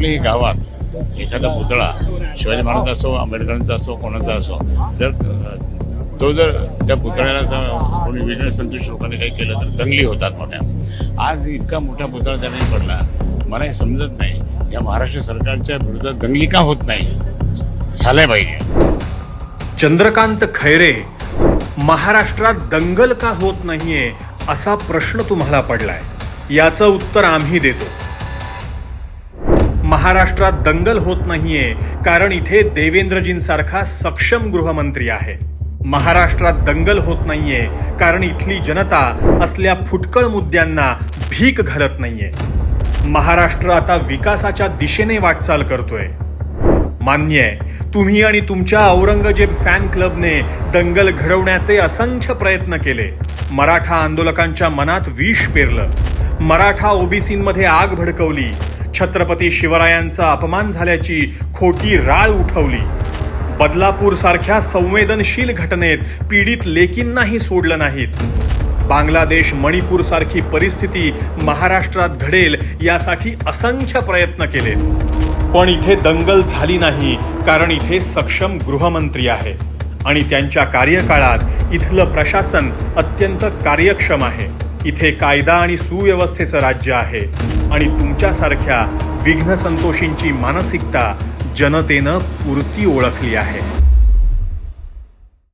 कुठल्याही गावात एखादा पुतळा शिवाजी महाराजांचा असो आंबेडकरांचा असो कोणाचा असो जर तो जर त्या पुतळ्याला जर कोणी विजय संतोष लोकांनी काही केलं तर दंगली होतात मोठ्या. आज इतका मोठा पुतळा त्याने पडला. मला हे समजत नाही. या महाराष्ट्र सरकारच्या विरोधात दंगली का होत नाही? झालंय पाहिजे. चंद्रकांत खैरे महाराष्ट्रात दंगल का होत नाहीये असा प्रश्न तुम्हाला पडलाय? याचं उत्तर आम्ही देतो. महाराष्ट्रात दंगल होत नाहीये कारण इथे देवेंद्रजींसारखा सक्षम गृहमंत्री आहे. महाराष्ट्रात दंगल होत नाहीये कारण इथली जनता असल्या फुटकळ मुद्द्यांना भीक घालत नाहीये. महाराष्ट्र आता विकासाच्या दिशेने वाटचाल करतोय. मान्य आहे तुम्ही आणि तुमच्या औरंगजेब फॅन क्लबने दंगल घडवण्याचे असंख्य प्रयत्न केले. मराठा आंदोलकांच्या मनात विष पेरलं. मराठा ओबीसींमध्ये आग भडकवली. छत्रपती शिवरायांचा अपमान झाल्याची खोटी राळ उठवली. बदलापूर सारख्या संवेदनशील घटनेत पीडित लेकींनाही सोडलं नाहीत. बांगलादेश मणिपूर सारखी परिस्थिती महाराष्ट्रात घडेल यासाठी असंख्य प्रयत्न केले. पण इथे दंगल झाली नाही कारण इथे सक्षम गृहमंत्री आहे. आणि त्यांच्या कार्यकाळात इथलं प्रशासन अत्यंत कार्यक्षम आहे. इथे कायदा आणि सुव्यवस्थेचं राज्य आहे. आणि तुमच्यासारख्या विघ्नसंतोषींची मानसिकता जनतेनं पुरती ओळखली आहे.